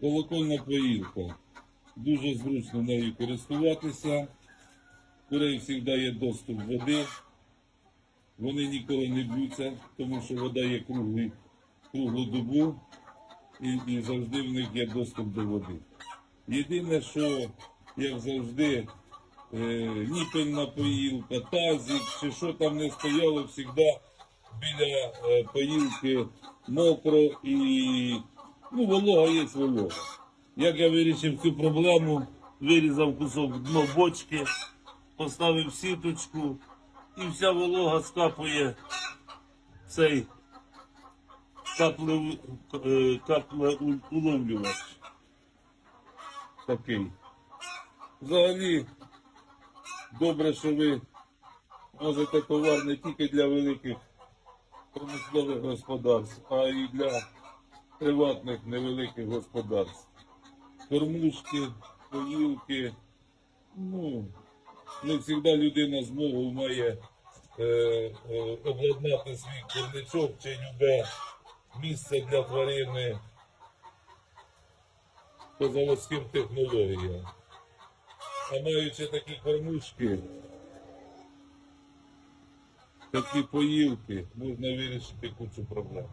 Колокольна поїлка. Дуже зручно нею користуватися. Курей завжди є доступ води. Вони ніколи не б'ються, тому що вода є круглий, круглу добу і, і завжди в них є доступ до води. Єдине, що, як завжди, е, ніпельна поїлка, тазик, чи що там не стояло, завжди біля е, поїлки мокро і ну, волога є волога. Як я вирішив цю проблему, вирізав кусок дно бочки, поставив сіточку і вся волога скапує цей каплев, е, каплеуловлювач. Такий. Взагалі, добре, що ви можете товар не тільки для великих промислових господарств, а й для приватних невеликих господарств. Кормушки, поїлки. Ну, не завжди людина змогу має е, е, обладнати свій курничок чи любе місце для тварини по заводським технологіям. А маючи такі кормушки, такі поїлки, можна вирішити кучу проблем.